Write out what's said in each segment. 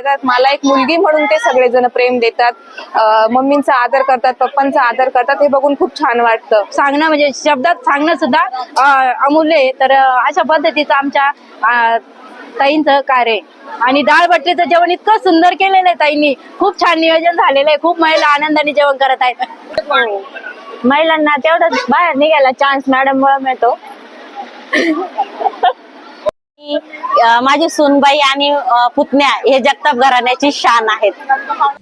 देतात. मला एक मुलगी म्हणून ते सगळेजण प्रेम देतात. मम्मींचा आदर करतात पप्पांचा आदर करतात हे बघून खूप छान वाटतं. सांगणं म्हणजे शब्दात सांगणं सुद्धा अमूल्य आहे. तर अशा पद्धतीचं आमच्या ताईंचं कार्य आणि डाळ बट्टीचं जेवण इतकं सुंदर केलेलं आहे ताईंनी. खूप छान नियोजन झालेलं आहे. खूप महिला आनंदाने जेवण करत आहेत. महिलांना तेवढाच बाहेर निघायला चान्स मॅडम मिळतो. माझी सुनबाई आणि पुतण्या हे जगताप घराण्याची शान आहेत.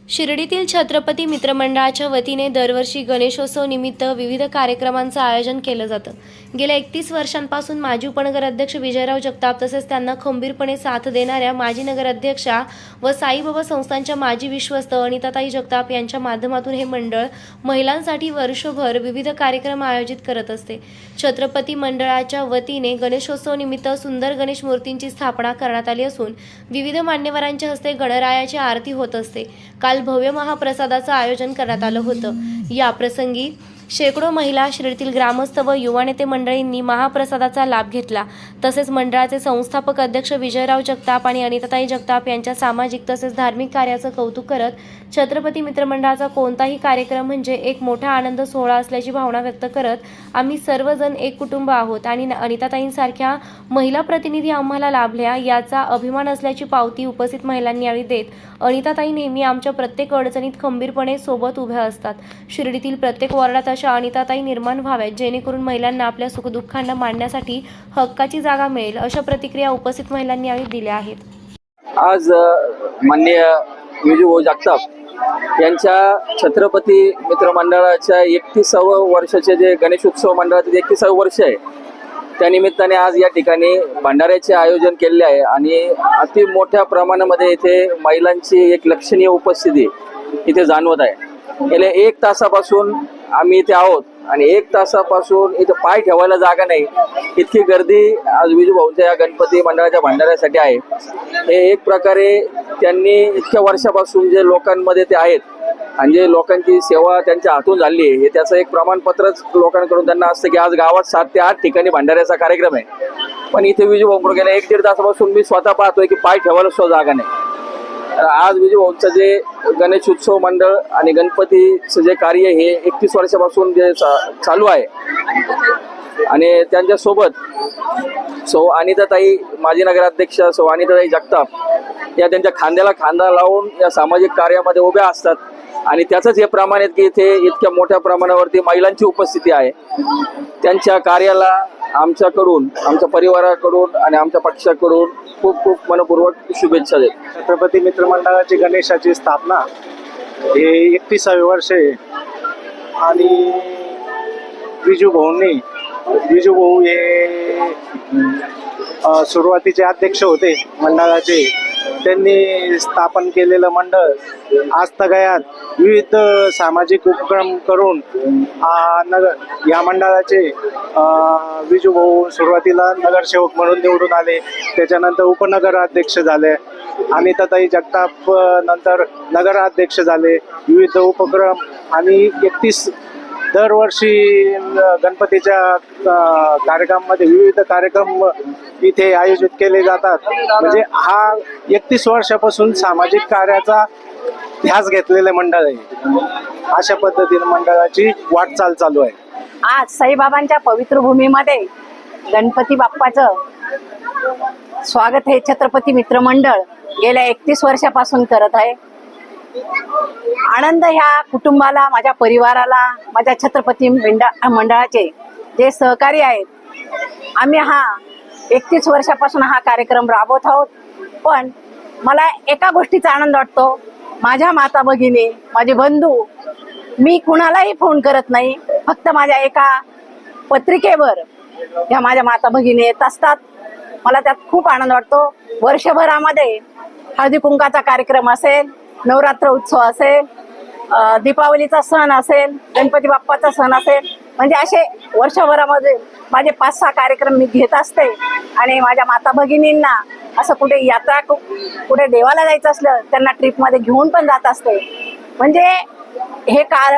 शिर्डीतील छत्रपती मित्रमंडळाच्या वतीने दरवर्षी गणेशोत्सव निमित्त विविध कार्यक्रमांचं आयोजन केलं जातं. गेल्या एकतीस वर्षांपासून माजी उपनगर अध्यक्ष विजयराव जगताप तसेच त्यांना खंबीरपणे साथ देणाऱ्या माजी नगराध्यक्षा व साईबाबा संस्थांच्या माजी विश्वस्त अनिताताई जगताप यांच्या माध्यमातून हे मंडळ महिलांसाठी वर्षभर विविध कार्यक्रम आयोजित करत असते. छत्रपती मंडळाच्या वतीने गणेशोत्सव निमित्त सुंदर गणेश मूर्तींची स्थापना करण्यात आली असून विविध मान्यवरांच्या हस्ते गणरायाची आरती होत असते. काल भव्य महाप्रसादाचं आयोजन करण्यात आलं होतं. या प्रसंगी शेकडो महिला शिर्डीतील ग्रामस्थ व युवा नेते मंडळींनी महाप्रसादाचा लाभ घेतला. तसेच मंडळाचे संस्थापक अध्यक्ष विजयराव जगताप आणि अनिताताई जगताप यांच्या सामाजिक तसेच धार्मिक कार्याचं कौतुक करत छत्रपती मित्रमंडळाचा कोणताही कार्यक्रम म्हणजे एक मोठा आनंद सोहळा असल्याची भावना व्यक्त करत आम्ही सर्वजण एक कुटुंब आहोत आणि अनिताताईंसारख्या महिला प्रतिनिधी आम्हाला लाभल्या याचा अभिमान असल्याची पावती उपस्थित महिलांनी यावेळी देत अनिताताई नेहमी आमच्या प्रत्येक अडचणीत खंबीरपणे सोबत उभ्या असतात. शिर्डीतील प्रत्येक वॉर्डात अशा अनिताताई निर्माण व्हाव्यात जेणेकरून महिलांना आपल्या सुखदुःखांना मांडण्यासाठी हक्काची जागा मिळेल अशा प्रतिक्रिया उपस्थित महिलांनी यावेळी दिल्या आहेत. आज माननीय विजू जगताप यांच्या छत्रपती मित्र मंडळाच्या एकतीसावं वर्षाचे जे गणेशोत्सव मंडळाचे जे एकतीसावं वर्ष आहे त्या निमित्ताने आज या ठिकाणी भंडाऱ्याचे आयोजन केलेले आहे आणि अति मोठ्या प्रमाणामध्ये इथे महिलांची एक लक्षणीय उपस्थिती इथे जाणवत आहे. गेल्या एक तासापासून आम्ही इथे आहोत आणि एक तासापासून इथं पाय ठेवायला जागा नाही. इतकी गर्दी आज विजूभाऊच्या या गणपती मंडळाच्या भंडाऱ्यासाठी आहे. हे एक प्रकारे त्यांनी इतक्या वर्षापासून जे लोकांमध्ये ते आहेत आणि जे लोकांची सेवा त्यांच्या हातून झाली आहे हे त्याचं एक प्रमाणपत्रच लोकांकडून त्यांना असतं की आज गावात सात ते आठ ठिकाणी भंडाऱ्याचा कार्यक्रम आहे. पण इथे विजू भाऊ गेल्या एक दीड तासापासून मी स्वतः पाहतोय की पाय ठेवायला सुद्धा जागा नाही. आज विजयभाऊंचं जे गणेश उत्सव मंडळ आणि गणपतीचं जे कार्य हे एकतीस वर्षापासून जे चा- चालू आहे. आणि त्यांच्यासोबत सौ अनिताताई माजी नगराध्यक्ष सौ अनिताताई जगताप या त्यांच्या खांद्याला खांदा लावून या सामाजिक कार्यामध्ये उभ्या असतात. आणि त्याचंच हे प्रमाण आहेत की इथे इतक्या मोठ्या प्रमाणावरती महिलांची उपस्थिती आहे. त्यांच्या कार्याला आमच्याकडून आमच्या परिवाराकडून आणि आमच्या पक्षाकडून खूप खूप मनपूर्वक शुभेच्छा देत. छत्रपती मित्रमंडळाची गणेशाची स्थापना हे एकतीसावे वर्ष आहे. आणि विजू भाऊंनी विजू भाऊ हे सुरुवातीचे अध्यक्ष होते मंडळाचे. त्यांनी स्थापन केलेलं मंडळ आज तगयात विविध सामाजिक उपक्रम करून नगर या मंडळाचे विजूभाऊ विजू भाऊ सुरुवातीला नगरसेवक म्हणून निवडून आले. त्याच्यानंतर उपनगराध्यक्ष झाले. आणि अनिताताई जगताप नंतर नगराध्यक्ष झाले. विविध उपक्रम आणि एकतीस दरवर्षी गणपतीच्या कार्यक्रमामध्ये विविध कार्यक्रम इथे आयोजित केले जातात. म्हणजे हा एकतीस वर्षापासून सामाजिक कार्याचा ध्यास घेतलेले मंडळ आहे. अशा पद्धतीने मंडळाची वाटचाल चालू आहे. आज साईबाबांच्या पवित्र भूमीमध्ये गणपती बाप्पाचं स्वागत हे छत्रपती मित्रमंडळ गेल्या एकतीस वर्षापासून करत आहे. आनंद ह्या कुटुंबाला माझ्या परिवाराला माझ्या छत्रपती मंडळ मंडळाचे जे सहकारी आहेत. आम्ही हा एकतीस वर्षापासून हा कार्यक्रम राबवत आहोत. पण मला एका गोष्टीचा आनंद वाटतो. माझ्या माता भगिनी माझे बंधू मी कुणालाही फोन करत नाही. फक्त माझ्या एका पत्रिकेवर ह्या माझ्या माता भगिनी येत असतात. मला त्यात खूप आनंद वाटतो. वर्षभरामध्ये हळदी कुंकाचा कार्यक्रम असेल नवरात्र उत्सव असेल दीपावलीचा सण असेल गणपती बाप्पाचा सण असेल म्हणजे असे वर्षभरामध्ये माझे पाच सहा कार्यक्रम मी घेत असते आणि माझ्या माता भगिनींना असं कुठे यात्रा कुठे देवाला जायचं असलं त्यांना ट्रिपमध्ये घेऊन पण जात असते. म्हणजे हे कार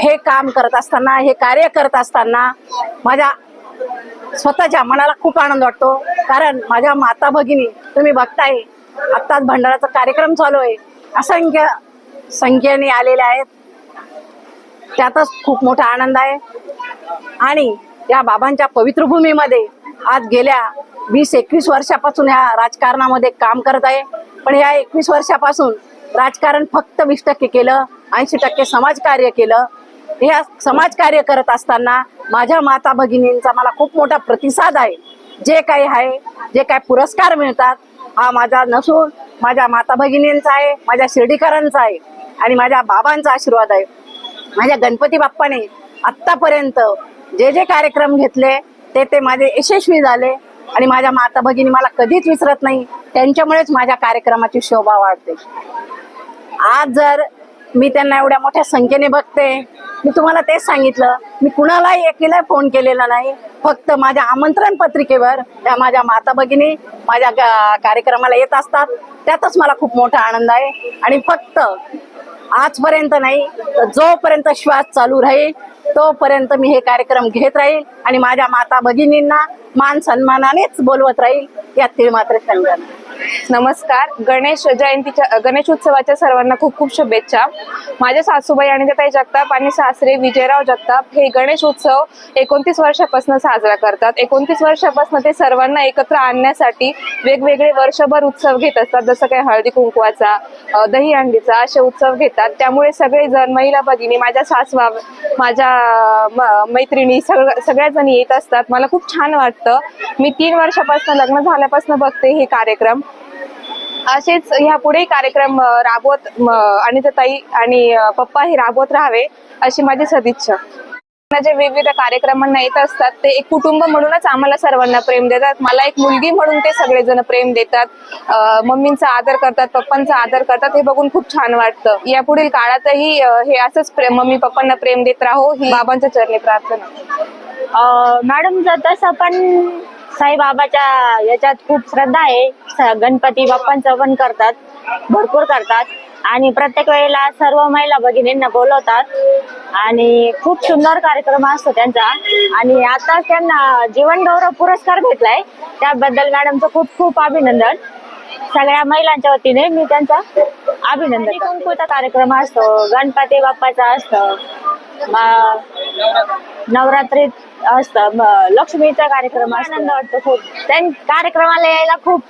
हे काम करत असताना हे कार्य करत असताना माझ्या स्वतःच्या मनाला खूप आनंद वाटतो. कारण माझ्या माता भगिनी तुम्ही बघताय आत्ताच भंडाराचा कार्यक्रम चालू आहे. असंख्य संख्येने आलेले आहेत. त्यातच खूप मोठा आनंद आहे. आणि या बाबांच्या पवित्र भूमीमध्ये आज गेल्या वीस एकवीस वर्षापासून ह्या राजकारणामध्ये काम करत आहे. पण ह्या एकवीस वर्षापासून राजकारण फक्त वीस टक्के केलं ऐंशी टक्के समाजकार्य केलं. ह्या समाजकार्य करत असताना माझ्या माता भगिनींचा मला खूप मोठा प्रतिसाद आहे. जे काही आहे जे काही पुरस्कार मिळतात हा माझा नसून माझ्या माता भगिनींचा आहे माझ्या शिर्डीकरांचा आहे आणि माझ्या बाबांचा आशीर्वाद आहे. माझ्या गणपती बाप्पाने आत्तापर्यंत जे जे कार्यक्रम घेतले ते ते माझे यशस्वी झाले आणि माझ्या माता भगिनी मला कधीच विसरत नाही. त्यांच्यामुळेच माझ्या कार्यक्रमाची शोभा वाढते. आज जर मी त्यांना एवढ्या मोठ्या संख्येने बघते. मी तुम्हाला तेच सांगितलं. मी कुणालाही एकीला फोन केलेला नाही. फक्त माझ्या आमंत्रण पत्रिकेवर त्या माझ्या माता भगिनी माझ्या कार्यक्रमाला येत असतात. त्यातच मला खूप मोठा आनंद आहे. आणि फक्त आजपर्यंत नाही तर जोपर्यंत श्वास चालू राहील तोपर्यंत मी हे कार्यक्रम घेत राहील आणि माझ्या माता भगिनींना मान सन्मानानेच बोलवत राहील यात तीळ मात्र शंका नमस्कार. गणेश जयंतीच्या गणेश उत्सवाच्या सर्वांना खूप खूप शुभेच्छा. माझ्या सासूबाई आणि ताई जगताप आणि सासरे विजयराव जगताप हे गणेश उत्सव एकोणतीस वर्षापासून साजरा करतात. एकोणतीस वर्षापासून ते सर्वांना एकत्र आणण्यासाठी वेगवेगळे वर्षभर उत्सव घेत असतात. जसं काही हळदी कुंकवाचा दही दहीहंडीचा असे उत्सव घेतात. त्यामुळे सगळे जण महिला भगिनी माझ्या सासवा माझ्या मैत्रिणी सग सगळ्याजणी येत असतात. मला खूप छान वाटतं. मी तीन वर्षापासून लग्न झाल्यापासून बघते हे कार्यक्रम. असेच ह्यापुढे कार्यक्रम राबवत आणि अनिताताई आणि पप्पा हे राबवत राहावे अशी माझी सदिच्छा. जे विविध कार्यक्रमांना येत असतात ते एक कुटुंब म्हणूनच आम्हाला सर्वांना प्रेम देतात. मला एक मुलगी म्हणून ते सगळेजण प्रेम देतात. मम्मींचा आदर करतात पप्पांचा आदर करतात हे बघून खूप छान वाटतं. यापुढील काळातही हे असंच प्रेम मम्मी पप्पांना प्रेम देत राहो ही बाबांच्या चरणी प्रार्थना. अं, मॅडम जर तसं पण साईबाबाच्या याच्यात खूप श्रद्धा आहे. स- गणपती बाप्पांचं पण करतात. भरपूर करतात. आणि प्रत्येक वेळेला सर्व महिला भगिनींना बोलवतात. आणि खूप सुंदर कार्यक्रम असतो त्यांचा. आणि आता त्यांना जीवन गौरव पुरस्कार भेटलाय. त्याबद्दल मॅडमचं खूप खूप अभिनंदन. सगळ्या महिलांच्या वतीने मी त्यांचा अभिनंदन कुंकूचा कार्यक्रम असतो गणपती बाप्पाचा असतो नवरात्रीत असतं लक्ष्मीचा कार्यक्रम. आनंद वाटतो खूप. त्या कार्यक्रमाला यायला खूप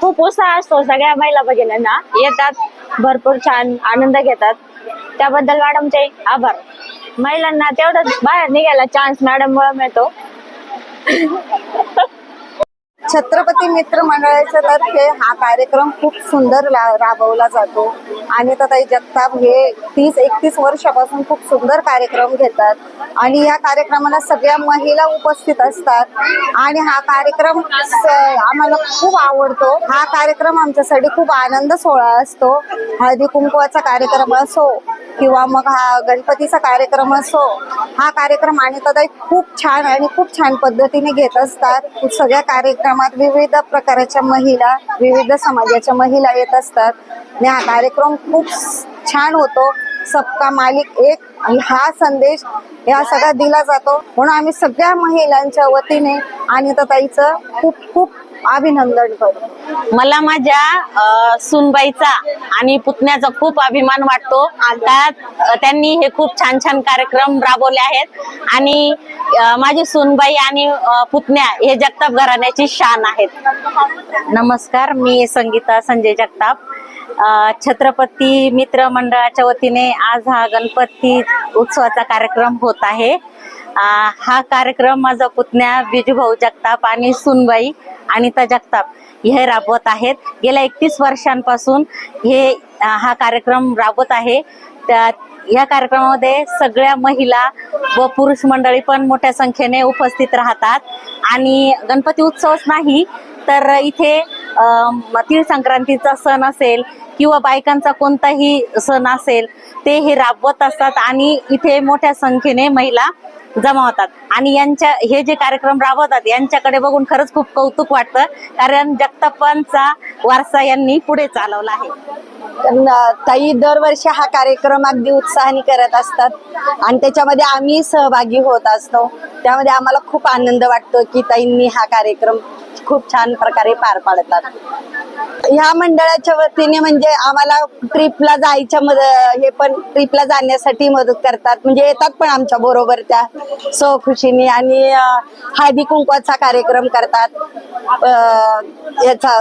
खूप उत्साह असतो सगळ्या महिला भगिनींना. येतात भरपूर छान आनंद घेतात. त्याबद्दल मॅडमचे आभार. महिलांना तेवढंच बाहेर निघायला चान्स मॅडम मुळे मिळतो. छत्रपती मित्र मंडळाच्या तर्फे हा कार्यक्रम खूप सुंदर राबवला जातो. आणि ताई जगताप हे तीस एकतीस वर्षापासून खूप सुंदर कार्यक्रम घेतात. आणि या कार्यक्रमाला सगळ्या महिला उपस्थित असतात. आणि हा कार्यक्रम स- आम्हाला खूप आवडतो. हा कार्यक्रम आमच्यासाठी खूप आनंद सोहळा असतो. हळदी कुंकवाचा कार्यक्रम असो किंवा मग हा गणपतीचा कार्यक्रम असो हा कार्यक्रम आणि ताई खूप छान आणि खूप छान पद्धतीने घेत असतात. सगळ्या कार्यक्रमात विविध प्रकारच्या महिला विविध समाजाच्या महिला येत असतात. आणि हा कार्यक्रम खूप छान होतो. सबका मालिक एक आणि हा संदेश या सगळा दिला जातो. म्हणून आम्ही सगळ्या महिलांच्या वतीने आणि ताईचं खूप खूप अभिनंदन करतो मला माझ्या सुनबाईचा आणि पुतण्याचा खूप अभिमान वाटतो. अ, त्यांनी हे खूप छान छान कार्यक्रम राबवले आहेत. आणि माझी सुनबाई आणि पुतण्या हे जगताप घराण्याची शान आहेत. नमस्कार मी संगीता संजय जगताप. छत्रपती मित्र मंडळाच्या वतीने आज हा गणपती उत्सवाचा कार्यक्रम होत आहे. हा कार्यक्रम माझा पुतण्या बिजूभाऊ जगताप आणि सुनबाई अनिता जगताप हे राबवत आहेत. गेल्या एकतीस वर्षांपासून हे हा कार्यक्रम राबवत आहे. त्या या कार्यक्रमामध्ये सगळ्या महिला व पुरुष मंडळी पण मोठ्या संख्येने उपस्थित राहतात. आणि गणपती उत्सवच नाही तर इथे तीळ संक्रांतीचा सण असेल किंवा बायकांचा कोणताही सण असेल ते हे राबवत असतात आणि इथे मोठ्या संख्येने महिला जमा होतात. आणि यांच्या हे जे कार्यक्रम राबवतात यांच्याकडे बघून खरंच खूप कौतुक वाटतं कारण जगतापांचा वारसा यांनी पुढे चालवला आहे. ताई दरवर्षी हा कार्यक्रम अगदी उत्साहाने करत असतात आणि त्याच्यामध्ये आम्ही सहभागी होत असतो. त्यामध्ये आम्हाला खूप आनंद वाटतो की ताईंनी हा कार्यक्रम खूप छान प्रकारे पार पाडतात. ह्या मंडळाच्या वतीने म्हणजे आम्हाला ट्रिपला जायच्या मद हे पण ट्रिपला जाण्यासाठी मदत करतात. म्हणजे येतात पण आमच्या बरोबर त्या सहखुशीने आणि हळदी कुंकवाचा कार्यक्रम करतात. याचा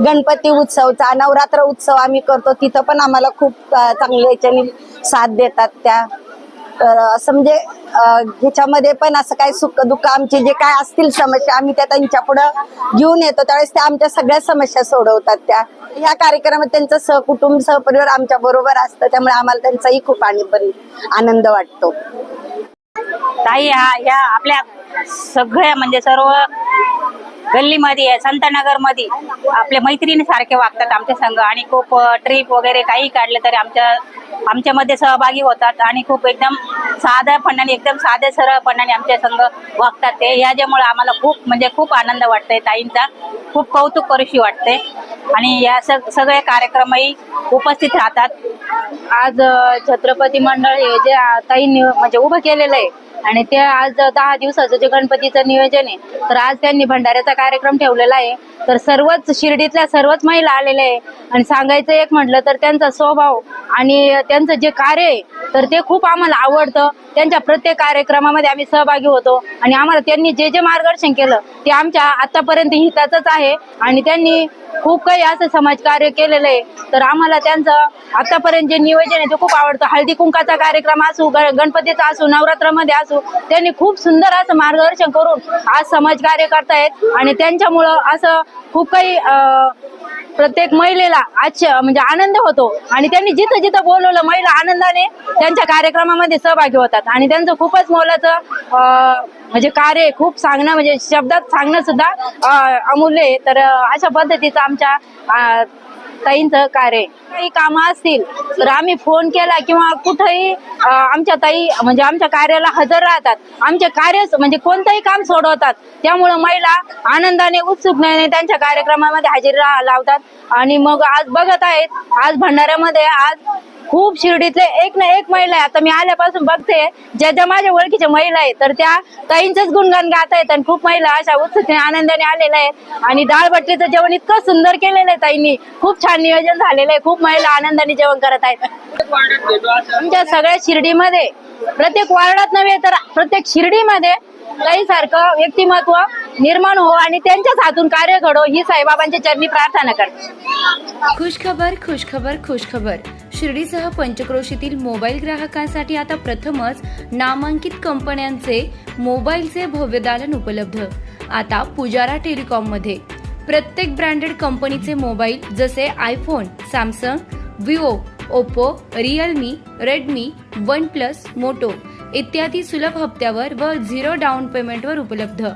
गणपती उत्सवचा नवरात्र उत्सव आम्ही करतो. तिथं पण आम्हाला खूप अं, चांगल्या याच्याने साथ देतात त्या. असं म्हणजे ह्याच्यामध्ये पण असं काय सुख दुःख आमचे जे काय असतील समस्या आम्ही त्या त्यांच्या पुढं घेऊन येतो. त्यावेळेस त्या आमच्या सगळ्या समस्या सोडवतात त्या. ह्या कार्यक्रमात त्यांचं सहकुटुंब सहपरिवार आमच्या बरोबर असतं. त्यामुळे आम्हाला त्यांचाही खूप आणि आनंद वाटतो. ताई हा ह्या आपल्या सगळ्या म्हणजे सर्व गल्लीमध्ये संतनगरमध्ये आपल्या मैत्रिणी सारखे वागतात आमच्या संघ. आणि खूप ट्रिप वगैरे काही काढले तरी आमच्या आमच्यामध्ये सहभागी होतात. आणि खूप एकदम साध्यापणाने एकदम साध्या सरळपणाने आमच्या संघ वागतात. ते ह्याच्यामुळे आम्हाला खूप म्हणजे खूप आनंद वाटतंय ताईंचा. खूप कौतुक करूशी वाटते आणि या सग सगळे कार्यक्रमही उपस्थित राहतात. आज छत्रपती मंडळ हे जे आताही म्हणजे उभं केलेलं आहे आणि ते आज दहा दिवसाचं जे गणपतीचं नियोजन आहे तर आज त्यांनी भंडाऱ्याचा कार्यक्रम ठेवलेला आहे. तर सर्वच शिर्डीतल्या सर्वच महिला आलेल्या आहे. आणि सांगायचं एक म्हटलं तर त्यांचा स्वभाव आणि त्यांचं जे कार्य आहे तर ते खूप आम्हाला आवडतं. त्यांच्या प्रत्येक कार्यक्रमामध्ये आम्ही सहभागी होतो आणि आम्हाला त्यांनी जे जे मार्गदर्शन केलं ते आमच्या आतापर्यंत हिताचंच आहे. आणि त्यांनी खूप काही असं समाज कार्य केलेलं आहे. तर आम्हाला त्यांचं आतापर्यंत जे नियोजन आहे ते खूप आवडतं. हळदी कुंकाचा कार्यक्रम असू ग- गणपतीचा असू नवरात्रामध्ये असू त्यांनी खूप सुंदर असं मार्गदर्शन करून आज समाज कार्य करतायत. आणि त्यांच्यामुळं असं खूप काही प्रत्येक महिलेला आज म्हणजे आनंद होतो. आणि त्यांनी जिथं जिथं बोलवलं महिला आनंदाने त्यांच्या कार्यक्रमामध्ये सहभागी होतात. आणि त्यांचं खूपच मोलाचं म्हणजे कार्य खूप सांगणं म्हणजे शब्दात सांगणं सुद्धा अमूल्य आहे. तर अशा पद्धतीचं आमच्या ताईंचं कार्य काही कामं असतील तर आम्ही फोन केला किंवा कुठंही आमच्या ताई म्हणजे आमच्या कार्याला हजर राहतात. आमचे कार्य म्हणजे कोणतंही काम सोडवतात. त्यामुळं महिला आनंदाने उत्सुकतेने त्यांच्या कार्यक्रमामध्ये हजेरी लावतात. आणि मग आज बघत आहेत आज भंडाऱ्यामध्ये आज खूप शिर्डीतले एक ना एक महिला आहे. आता मी आल्यापासून बघते ज्या ज्या माझ्या ओळखीच्या महिला आहेत तर त्या ताईंचंच गुणगान गात आहेत आणि खूप महिला अशा उत्सुकतेने आनंदाने आलेल्या आहेत. आणि डाळ बट्टीचं जेवण इतकं सुंदर केलेलं आहे ताईंनी. खूप छान नियोजन झालेलं आहे. खूप महिला आनंदाने जेवण करत आहेत. आमच्या सगळ्या शिर्डीमध्ये प्रत्येक वार्डात नव्हे तर प्रत्येक शिर्डीमध्ये सारखं व्यक्तिमत्व निर्माण हो आणि त्यांच्याच हातून कार्य घडो ही साईबाबांच्या चरणी प्रार्थना करते. खुशखबर खुशखबर खुशखबर. शिर्डीसह पंचक्रोशीतील मोबाईल ग्राहकांसाठी आता प्रथमच नामांकित कंपन्यांचे मोबाईलचे भव्य दालन उपलब्ध. आता पुजारा टेलिकॉममध्ये प्रत्येक ब्रँडेड कंपनीचे मोबाईल जसे iPhone Samsung Vivo Oppo Realme Redmi OnePlus Moto. इत्यादी सुलभ हप्त्यावर व झिरो डाऊन पेमेंटवर उपलब्ध.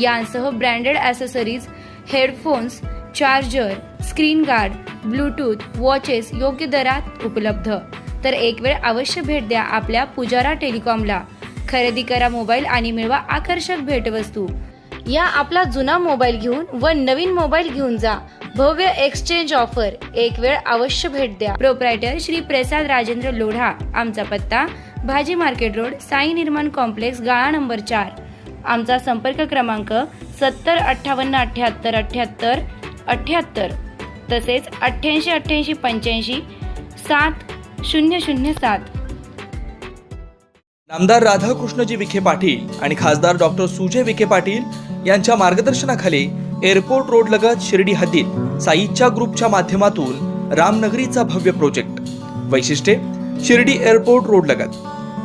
यांसह branded accessories headphones charger screen guard Bluetooth watches योग्य दरात उपलब्ध. तर एक वेळ अवश्य भेट द्या आपल्या पुजारा टेलिकॉमला. खरेदी करा मोबाईल आणि मिळवा आकर्षक भेटवस्तू. या आपला जुना मोबाईल घेऊन व नवीन मोबाईल घेऊन जा. भव्य एक्सचेंज ऑफर एक वेळ अवश्य भेट द्या. प्रोप्रायटर श्री प्रसाद राजेंद्र लोढा. आमचा पत्ता भाजी मार्केट रोड साई निर्माण कॉम्प्लेक्स गाळा नंबर चार. आमचा संपर्क क्रमांक सत्तर अठ्ठावन्न अठ्ठ्याहत्तर अठ्ठ्याहत्तर अठ्ठ्याहत्तर तसेच अठ्ठ्याऐंशी अठ्ठ्याऐंशी पंच्याऐंशी सात शून्य शून्य सात. नामदार राधाकृष्णजी विखे पाटील आणि खासदार डॉक्टर सुजय विखे पाटील यांच्या मार्गदर्शनाखाली एअरपोर्ट रोड लगत शिर्डी हद्दीत साईच्या ग्रुपच्या माध्यमातून रामनगरीचा भव्य प्रोजेक्ट. वैशिष्ट्ये शिर्डी एअरपोर्ट रोड लगत.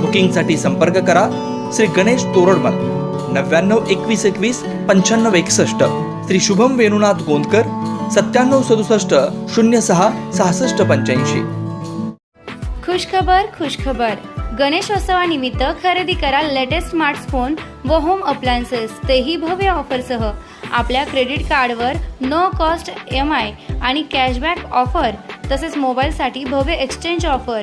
बुकिंगसाठी संपर्क करा. श्री गणेश तोरडमल नव्याण्णव एकवीस एकवीस पंच्याण्णव एकसष्ट. श्री शुभम वेणुनाथ गोंदकर सत्त्याण्णव सदुसष्ट शून्य सहा सहासष्ट पंच्याऐंशी. खुशखबर खुशखबर. गणेशोत्सवानिमित्त खरेदी करा लेटेस्ट स्मार्टफोन व होम अप्लायन्सेस तेही भव्य ऑफरसह. आपल्या क्रेडिट कार्डवर नो कॉस्ट एम आय आणि कॅशबॅक ऑफर तसेच मोबाईलसाठी भव्य एक्सचेंज ऑफर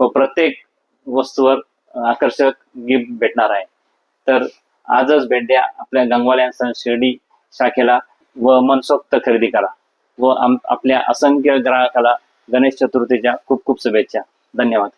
व प्रत्येक वस्तूवर आकर्षक गिफ्ट भेटणार आहे. तर आजच भेट द्या आपल्या गंगवाल्या सण शिर्डी शाखेला व मनसोक्त खरेदी करा व आपल्या असंख्य ग्राहकाला गणेश चतुर्थीच्या खूप खूप शुभेच्छा. धन्यवाद.